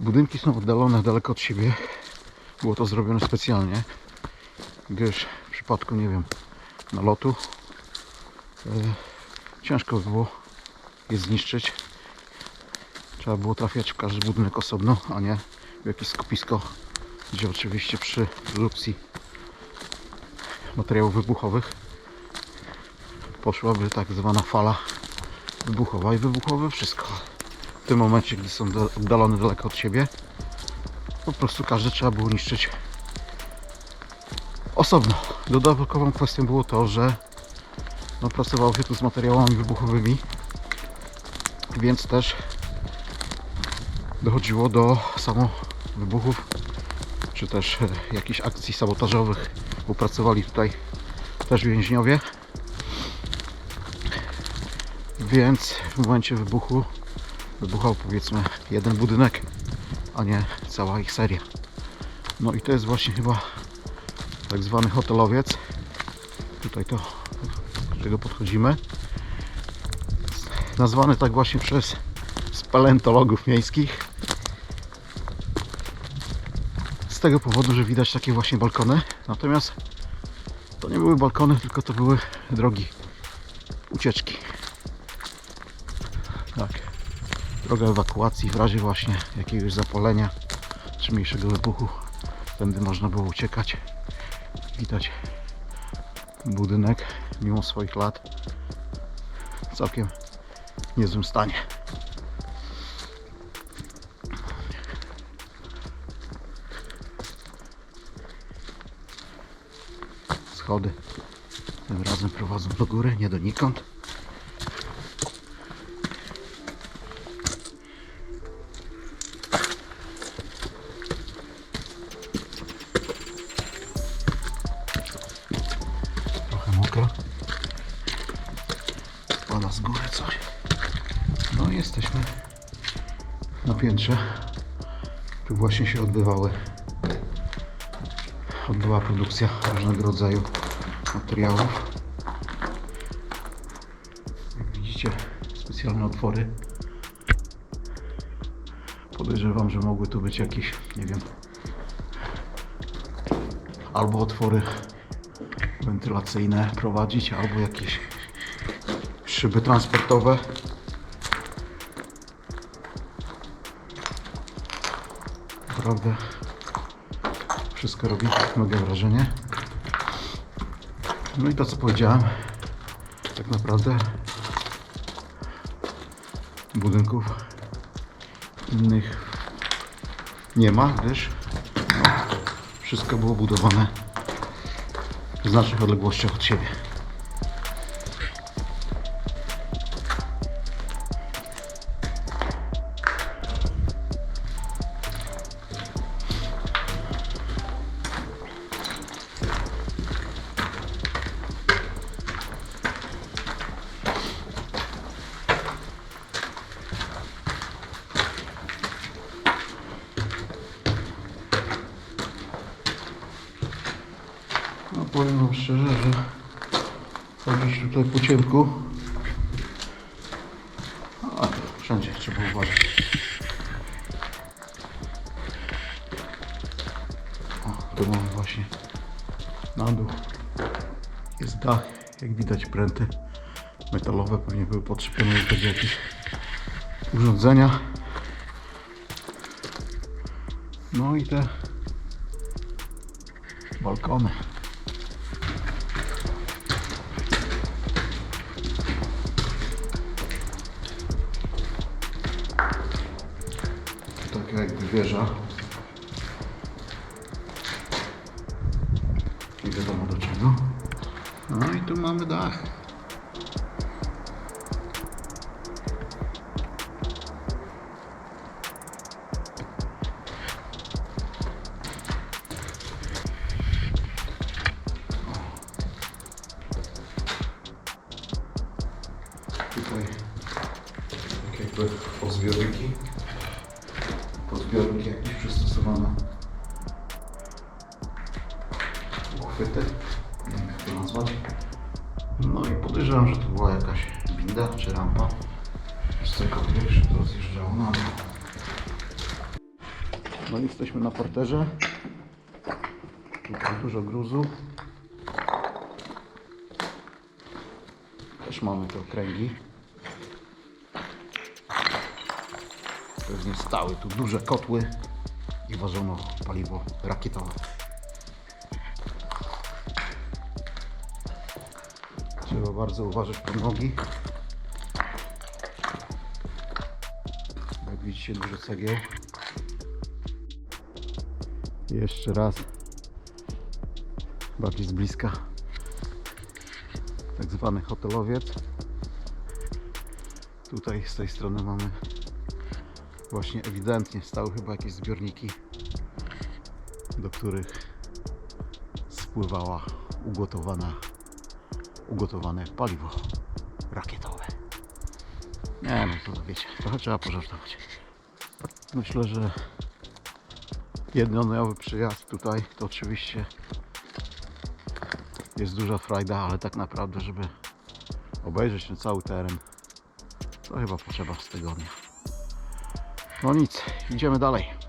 Budynki są oddalone daleko od siebie. Było to zrobione specjalnie, gdyż w przypadku, nie wiem, nalotu e, ciężko by było je zniszczyć. Trzeba było trafiać w każdy budynek osobno, a nie w jakieś skupisko, gdzie oczywiście przy produkcji materiałów wybuchowych poszłaby tak zwana fala wybuchowa i wybuchowe wszystko. W tym momencie, gdy są oddalone daleko od siebie, po prostu każdy trzeba było niszczyć osobno. Dodatkową kwestią było to, że no, pracowało się tu z materiałami wybuchowymi, więc też dochodziło do samo wybuchów, czy też e, jakichś akcji sabotażowych, bo pracowali tutaj też więźniowie. Więc w momencie wybuchu wybuchał powiedzmy jeden budynek, a nie cała ich seria. No i to jest właśnie chyba tak zwany hotelowiec. Tutaj to, do którego podchodzimy. Nazwany tak właśnie przez speleontologów miejskich. Z tego powodu, że widać takie właśnie balkony. Natomiast to nie były balkony, tylko to były drogi ucieczki. Tak. Droga ewakuacji w razie właśnie jakiegoś zapalenia czy mniejszego wybuchu. Tędy można było uciekać. Widać budynek mimo swoich lat w całkiem niezłym stanie. Schody tym razem prowadzą do góry, nie donikąd. Spada z góry coś. No i jesteśmy na piętrze. Tu właśnie się odbywały odbyła produkcja różnego rodzaju materiałów. Jak widzicie, specjalne otwory. Podejrzewam, że mogły tu być jakieś, nie wiem, albo otwory wentylacyjne prowadzić, albo jakieś szyby transportowe. Naprawdę wszystko robi mega wrażenie. No i to co powiedziałem, tak naprawdę budynków innych nie ma, gdyż wszystko było budowane w znacznych odległościach od siebie. Powiem wam szczerze, że chodzić tutaj po ciemku. A, wszędzie trzeba uważać. O, tu mamy właśnie na dół. Jest dach, jak widać pręty metalowe pewnie były podczepione do jakieś urządzenia. No i te balkony. Jakby wieża. Nie wiadomo do czego. No i tu mamy dach. Tutaj jakby pozbiorniki. Pozbiorniki jakieś przystosowane. Uchwyty. Nie wiem jak to nazwać. No i podejrzewam, że to była jakaś winda czy rampa. Z cokolwiek, że to zjeżdżało na dół. No i jesteśmy na parterze. Tutaj dużo gruzu. Też mamy te okręgi. Pewnie stały tu duże kotły i wożono paliwo rakietowe. Trzeba bardzo uważać pod nogi. Jak widzicie dużo cegieł. Jeszcze raz bardziej z bliska tak zwany hotelowiec. Tutaj z tej strony mamy właśnie ewidentnie stały chyba jakieś zbiorniki, do których spływała ugotowana, ugotowane paliwo rakietowe. Nie no, to wiecie, trochę trzeba pożartować. Myślę, że jednodniowy przyjazd tutaj to oczywiście jest duża frajda, ale tak naprawdę, żeby obejrzeć ten cały teren, to chyba potrzeba z tygodnia. No nic, idziemy dalej.